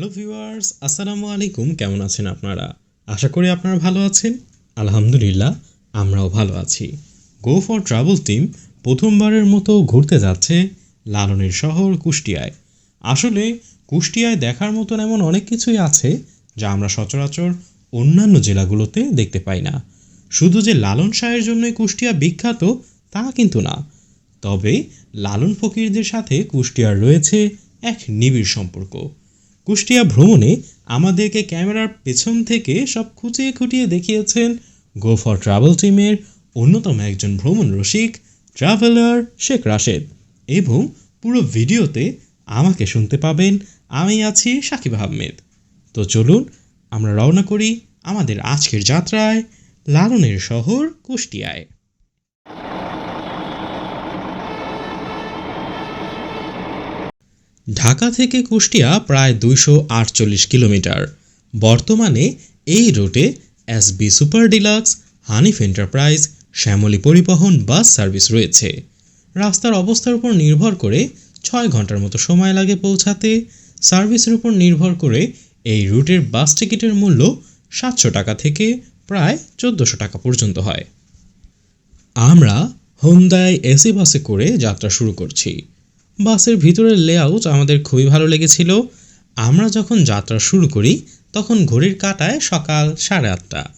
Hello viewers, আসসালামু আলাইকুম। কেমন আছেন আপনারা? আশা করি আপনারা ভালো আছেন। আলহামদুলিল্লাহ, আমরাও ভালো আছি। গো ফর ট্রাভেল টিম প্রথমবারের মতো ঘুরতে যাচ্ছে লালনের শহর কুষ্টিয়ায়। আসলে, কুষ্টিয়ায় দেখার মতন এমন অনেক কিছুই আছে যা আমরা সচরাচর অন্যান্য জেলাগুলোতে দেখতে পাই না। শুধু যে লালন শাহের জন্যই কুষ্টিয়া বিখ্যাত, তা কিন্তু না। তবে লালন ফকিরদের সাথে কুষ্টিয়ার রয়েছে এক নিবিড় সম্পর্ক। কুষ্টিয়া ভ্রমণে আমাদেরকে ক্যামেরার পেছন থেকে সব খুঁটিয়ে খুঁটিয়ে দেখিয়েছেন গো ফর ট্রাভেল টিমের অন্যতম একজন ভ্রমণ রসিক ট্রাভেলার শেখ রাশেদ। এবং পুরো ভিডিওতে আমাকে শুনতে পাবেন, আমি আছি সাকিব আহমেদ। তো চলুন, আমরা রওনা করি আমাদের আজকের যাত্রায়, লালনের শহর কুষ্টিয়ায়। ঢাকা থেকে কুষ্টিয়া প্রায় দুইশো আটচল্লিশ কিলোমিটার। বর্তমানে এই রুটে SB super deluxe, Hanif enterprise, Shyamoli Paribahan bus service রয়েছে। রাস্তার অবস্থার উপর নির্ভর করে ছয় ঘণ্টার মতো সময় লাগে পৌঁছাতে, সার্ভিসের উপর নির্ভর করে এই রুটের বাস টিকিটের মূল্য সাতশো টাকা থেকে প্রায় চোদ্দোশো টাকা পর্যন্ত হয়। আমরা হোন্দায় এসি বাসে করে যাত্রা শুরু করছি। বাসের ভিতরের লেআউট আমাদের খুবই ভালো লেগেছিল। আমরা যখন যাত্রা শুরু করি, তখন ঘড়ির কাটায় সকাল সাড়ে আটটা।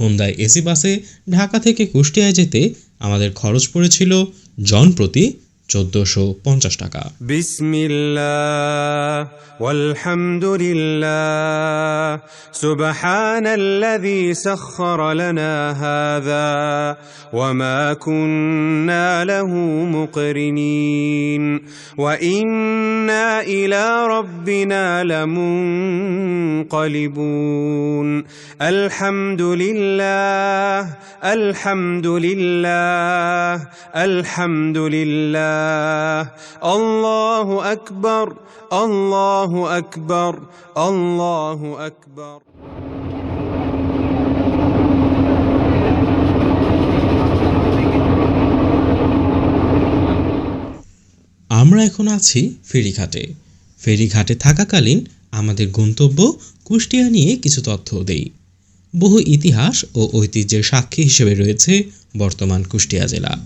হোন্দায় এসি বাসে ঢাকা থেকে কুষ্টিয়ায় যেতে আমাদের খরচ পড়েছিল, জন প্রতি চোদ্দশো পঞ্চাশ টাকা। বিসমিল্লাহ আলহামদুলিল্লাহ সুবহানাল্লাযী সাখখারা লানা হাযা, ওয়া মা কুন্না লাহু মুকরিনিন, ওয়া ইন্না ইলা আলহামদুলিল্লাহ আলহামদুলিল্লাহ। الحمد لله الحمد لله الله اكبر الله اكبر الله اكبر আমরা এখন আছি ফেরিঘাটে ফেরিঘাটে থাকাকালীন আমাদের গন্তব্য কুষ্টিয়া নিয়ে কিছু তথ্য দেই বহু ইতিহাস ও ঐতিহ্যের সাক্ষী হিসেবে রয়েছে বর্তমান কুষ্টিয়া জেলা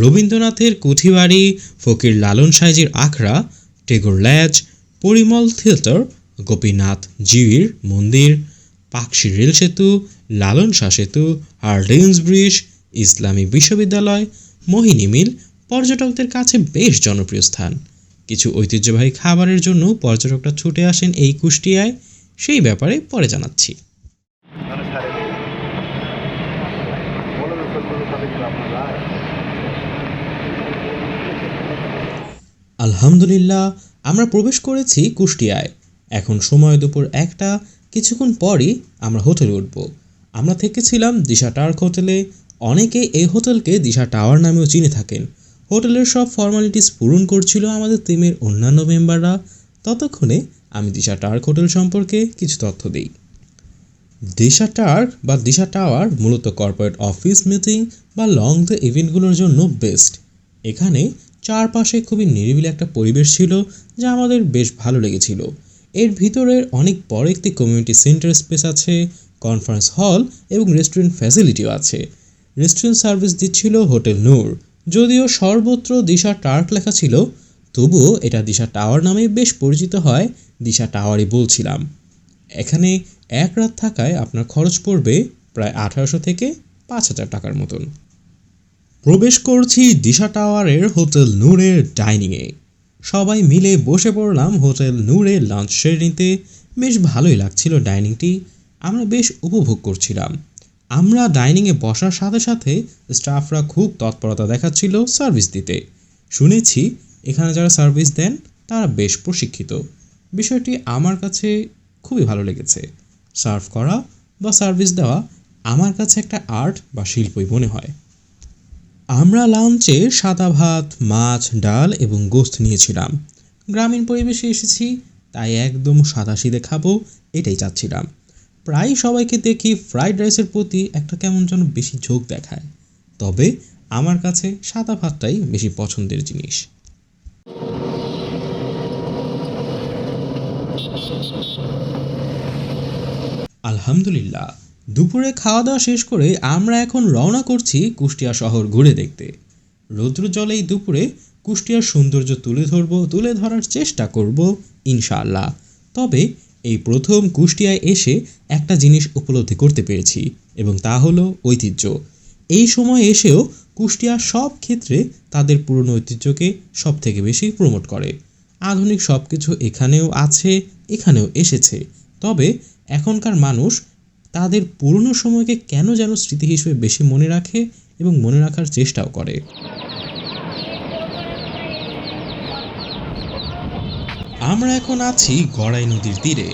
রবীন্দ্রনাথের কুঠিবাড়ি, ফকির লালন সাইজির আখড়া, টেগোর ল্যাচ পরিমল থিয়েটার, গোপীনাথ জিউর মন্দির, পাকশি রেল সেতু, লালন শাহ সেতু হার্ডেন্স ব্রিজ, ইসলামী বিশ্ববিদ্যালয়, মোহিনী মিল পর্যটকদের কাছে বেশ জনপ্রিয় স্থান। কিছু ঐতিহ্যবাহী খাবারের জন্য পর্যটকরা ছুটে আসেন এই কুষ্টিয়ায়। সেই ব্যাপারে পরে জানাচ্ছি। আলহামদুলিল্লাহ, আমরা প্রবেশ করেছি কুষ্টিয়ায়। এখন সময় দুপুর একটা, কিছুক্ষণ পরই আমরা হোটেলে উঠব। আমরা থেকেছিলাম দিশা টার্ক হোটেলে। অনেকে এই হোটেলকে দিশা টাওয়ার নামেও চিনে থাকেন। হোটেলের সব ফর্মালিটিস পূরণ করছিল আমাদের টিমের অন্যান্য মেম্বাররা। ততক্ষণে আমি দিশা টার্ক হোটেল সম্পর্কে কিছু তথ্য দিই। দিশা টার্ক বা দিশা টাওয়ার মূলত কর্পোরেট অফিস মিটিং বা লং দ্য ইভেন্টগুলোর জন্য বেস্ট। এখানে চারপাশে খুবই নিরিবিলি একটা পরিবেশ ছিল যা আমাদের বেশ ভালো লেগেছিল। এর ভিতরের অনেক বড় একটি কমিউনিটি সেন্টার স্পেস আছে কনফারেন্স হল এবং রেস্টুরেন্ট ফ্যাসিলিটিও আছে। রেস্টুরেন্ট সার্ভিস দিচ্ছিল হোটেল নূর। যদিও সর্বত্র দিশা টার্ক লেখা ছিল, তবুও এটা দিশা টাওয়ার নামে বেশ পরিচিত হয়, দিশা টাওয়ারই বলছিলাম। এখানে এক রাত থাকায় আপনার খরচ পড়বে প্রায় আঠারোশো থেকে পাঁচ হাজার টাকার মতন। প্রবেশ করছি দিশা টাওয়ারের হোটেল নূরের ডাইনিংয়ে। সবাই মিলে বসে পড়লাম হোটেল নূরের লাঞ্চ শ্রেণীতে। বেশ ভালোই লাগছিল ডাইনিংটি। আমরা বেশ উপভোগ করছিলাম। আমরা ডাইনিংয়ে বসার সাথে সাথে স্টাফরা খুব তৎপরতা দেখাচ্ছিল সার্ভিস দিতে। শুনেছি, এখানে যারা সার্ভিস দেন, তারা বেশ প্রশিক্ষিত। বিষয়টি আমার কাছে খুবই ভালো লেগেছে। সার্ভ করা বা সার্ভিস দেওয়া আমার কাছে একটা আর্ট বা শিল্পই মনে হয়। আমরা লাঞ্চে সাদা ভাত, মাছ, ডাল এবং গোস্ত নিয়েছিলাম। গ্রামীণ পরিবেশে এসেছি, তাই একদম সাদাসিদে খাব এটাই চাচ্ছিলাম। প্রায় সবাইকে দেখি ফ্রাইড রাইসের প্রতি একটা কেমন যেন বেশি ঝোঁক দেখায়। তবে আমার কাছে সাদা ভাতটাই বেশি পছন্দের জিনিস। আলহামদুলিল্লাহ। দুপুরে খাওয়া দাওয়া শেষ করে আমরা এখন রওনা করছি কুষ্টিয়া শহর ঘুরে দেখতে। রৌদ্র জলেই দুপুরে কুষ্টিয়ার সৌন্দর্য তুলে ধরব, তুলে ধরার চেষ্টা করব, ইনশাআল্লাহ। তবে এই প্রথম কুষ্টিয়ায় এসে একটা জিনিস উপলব্ধি করতে পেরেছি, এবং তা হলো ঐতিহ্য। এই সময় এসেও কুষ্টিয়া সব ক্ষেত্রে তাদের পুরনো ঐতিহ্যকে সব থেকে বেশি প্রমোট করে। আধুনিক সব কিছু এখানেও আছে, এখানেও এসেছে। তবে এখনকার মানুষ তাদের পুরনো সময়কে কেন যেন স্মৃতি হিসেবে বেশি মনে রাখে এবং মনে রাখার চেষ্টাও করে। আমরা এখন আছি গড়াই নদীর তীরে।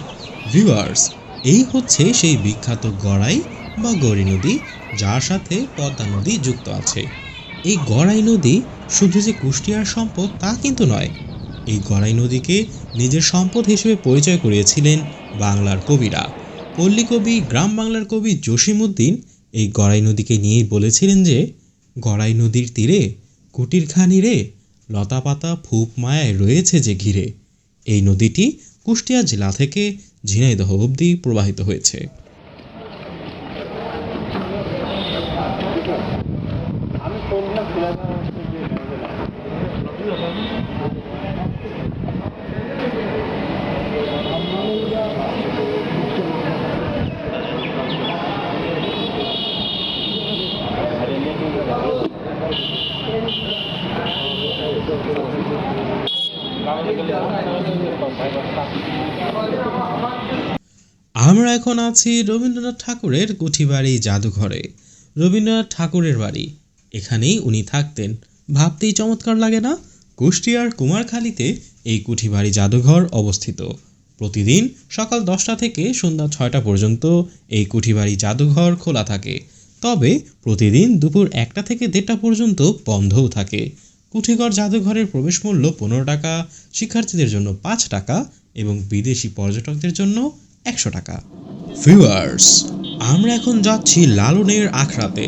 ভিউয়ার্স এই হচ্ছে সেই বিখ্যাত গড়াই বা গড়ি নদী, যার সাথে পদ্মা নদী যুক্ত আছে। এই গড়াই নদী শুধু যে কুষ্টিয়ার সম্পদ তা কিন্তু নয়, এই গড়াই নদীকে নিজের সম্পদ হিসেবে পরিচয় করিয়েছিলেন বাংলার কবিরা। পল্লী কবি গ্রাম বাংলার কবি জসিমউদ্দিন এই গড়াই নদীকে নিয়েই বলেছিলেন যে, গড়াই নদীর তীরে কুটির খানি রে, লতাপাতা ফুপ মায়ায় রয়েছে যে ঘিরে। এই নদীটি কুষ্টিয়া জেলা থেকে ঝিনাইদহ অবধি প্রবাহিত হয়েছে। এখন আছি রবীন্দ্রনাথ ঠাকুরের কুঠিবাড়ি জাদুঘরে। রবীন্দ্রনাথ ঠাকুরের বাড়ি। এখানেই উনি থাকতেন। ভাবতেই চমৎকার লাগে না? কুষ্টিয়ার কুমারখালীতে এই কুঠিবাড়ি জাদুঘর অবস্থিত। প্রতিদিন সকাল দশটা থেকে সন্ধ্যা ছয়টা পর্যন্ত এই কুঠিবাড়ি জাদুঘর খোলা থাকে। তবে প্রতিদিন দুপুর একটা থেকে দেড়টা পর্যন্ত বন্ধও থাকে। কুঠিঘর জাদুঘরের প্রবেশ মূল্য পনেরো টাকা, শিক্ষার্থীদের জন্য পাঁচ টাকা এবং বিদেশি পর্যটকদের জন্য একশো টাকা। ভিউয়ার্স আমরা এখন যাচ্ছি লালনের আখড়াতে।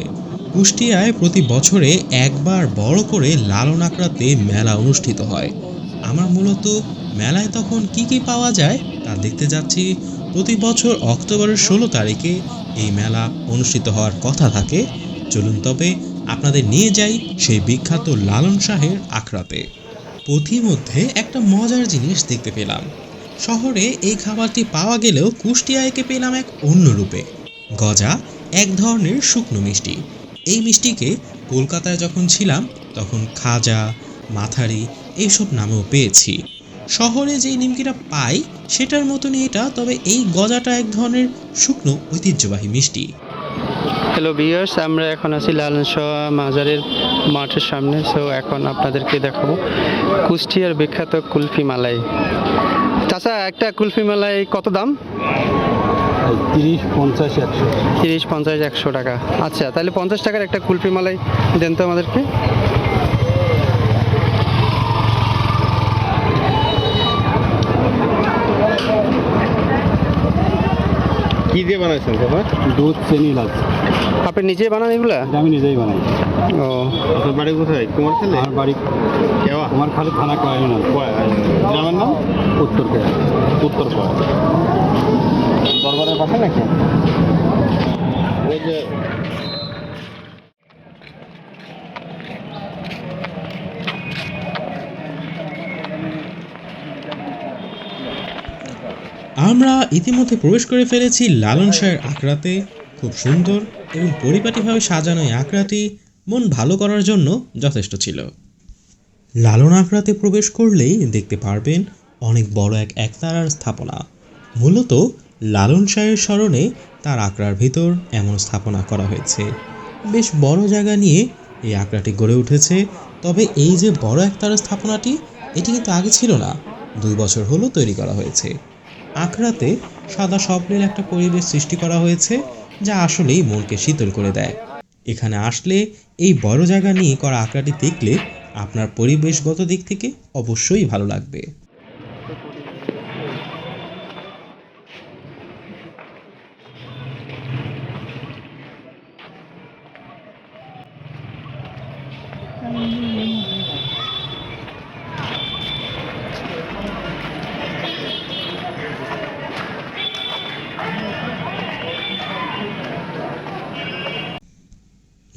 কুষ্টিয়ায় প্রতি বছরে একবার বড় করে লালন আখড়াতে মেলা অনুষ্ঠিত হয়। আমার মূলত মেলায় তখন কি কি পাওয়া যায় তা দেখতে যাচ্ছি। প্রতি বছর অক্টোবরের ষোলো তারিখে এই মেলা অনুষ্ঠিত হওয়ার কথা থাকে। চলুন তবে আপনাদের নিয়ে যাই সেই বিখ্যাত লালন শাহের আখড়াতে। পথিমধ্যে একটা মজার জিনিস দেখতে পেলাম। শহরে এই খাবারটি পাওয়া গেলেও কুষ্টিয়ায় একে পেলাম এক অন্য রূপে। গজা এক ধরনের শুকনো মিষ্টি। এই মিষ্টিকে কলকাতায় যখন ছিলাম, তখন খাজা, মাথারি এইসব নামেও পেয়েছি। শহরে যেই নিমকিটা পাই, সেটার মতনই এটা, তবে এই গজাটা এক ধরনের শুকনো ঐতিহ্যবাহী মিষ্টি। হ্যালো বিয়ার্স আমরা এখন আছি লালন মাজারের মাঠের সামনে সো এখন আপনাদেরকে দেখাবো কুষ্টিয়ার বিখ্যাত কুলফি মালাই। চাচা একটা কুলফি মেলায় কত দাম? তিরিশ পঞ্চাশ একশো। তিরিশ পঞ্চাশ একশো টাকা। আচ্ছা তাহলে পঞ্চাশ টাকার একটা কুলফি মালাই দেন তো আমাদেরকে। কি দিয়ে বানাইছেন দাদা দুধ চিনি লাগছে আপনি নিজে বানান এগুলা? আমি নিজেই বানাই। ও। আপনার বাড়ি কোথায়? কুমার খেলে আমার বাড়ি কেওয়া? কুমার খালি থানা কয় না গ্রামের নাম? উত্তর কয়া উত্তর কয়া দরবারের পাশে নাকি? ওই যে আমরা ইতিমধ্যে প্রবেশ করে ফেলেছি লালন শাহের আঁকড়াতে। খুব সুন্দর এবং পরিপাটিভাবে সাজানো এই আঁকড়াটি মন ভালো করার জন্য যথেষ্ট ছিল। লালন আঁকড়াতে প্রবেশ করলেই দেখতে পারবেন অনেক বড় এক একতারার স্থাপনা। মূলত লালন শাহের স্মরণে তার আখড়ার ভিতর এমন স্থাপনা করা হয়েছে। বেশ বড় জায়গা নিয়ে এই আখড়াটি গড়ে উঠেছে, তবে এই যে বড় একতারা স্থাপনাটি, এটি কিন্তু আগে ছিল না। দুই বছর হলো তৈরি করা হয়েছে। আখড়াতে সাদা স্বপ্নের একটা পরিবেশ সৃষ্টি করা হয়েছে, যা আসলেই মনকে শীতল করে দেয়। এখানে আসলে এই বড় জায়গা নিয়ে করা আঁকড়াটি দেখলে আপনার পরিবেশগত দিক থেকে অবশ্যই ভালো লাগবে।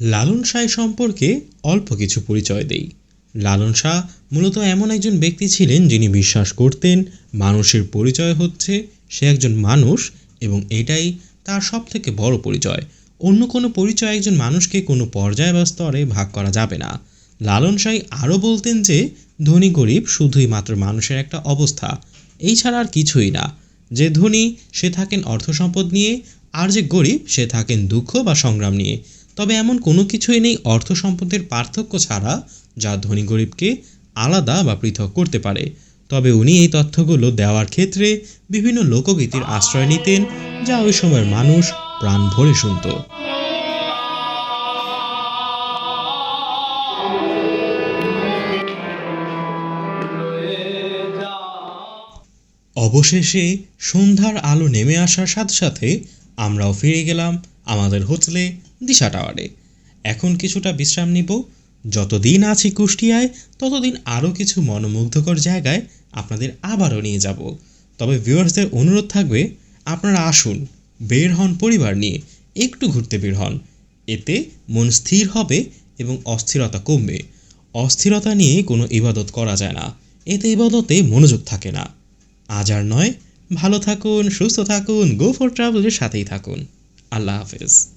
লালন শাহ সম্পর্কে অল্প কিছু পরিচয় দেই। লালন শাহ মূলত এমন একজন ব্যক্তি ছিলেন যিনি বিশ্বাস করতেন, মানুষের পরিচয় হচ্ছে, সে একজন মানুষ এবং এটাই তার সব থেকে বড় পরিচয়। অন্য কোনো পরিচয় একজন মানুষকে কোনো পর্যায় বা স্তরে ভাগ করা যাবে না। লালন শাহ আরও বলতেন যে, ধনী গরিব শুধুই মাত্র মানুষের একটা অবস্থা। এই ছাড়া আর কিছুই না। যে ধনী, সে থাকেন অর্থ সম্পদ নিয়ে, আর যে গরিব, সে থাকেন দুঃখ বা সংগ্রাম নিয়ে। তবে এমন কোনো কিছুই নেই অর্থ সম্পদের পার্থক্য ছাড়া যা ধনী গরিবকে আলাদা বা পৃথক করতে পারে। তবে উনি এই তথ্যগুলো দেওয়ার ক্ষেত্রে বিভিন্ন লোকগীতির আশ্রয় নিতেন, যা ওই সময়ের মানুষ প্রাণ ভরে শুনত। অবশেষে সন্ধ্যার আলো নেমে আসার সাথে সাথে আমরাও ফিরে গেলাম আমাদের হোটেলে দিশা টাওয়ারে এখন কিছুটা বিশ্রাম নিব, যতদিন আছি কুষ্টিয়ায়, ততদিন আরও কিছু মনোমুগ্ধকর জায়গায় আপনাদের আবারও নিয়ে যাব। তবে ভিউয়ার্সদের অনুরোধ থাকবে, আপনারা আসুন, বের হন পরিবার নিয়ে, একটু ঘুরতে বের হন। এতে মন স্থির হবে এবং অস্থিরতা কমবে। অস্থিরতা নিয়ে কোনো ইবাদত করা যায় না। এতে ইবাদতে মনোযোগ থাকে না। আজ আর নয়। ভালো থাকুন, সুস্থ থাকুন গো ফর ট্রাভেলের সাথেই থাকুন। আল্লাহ হাফেজ।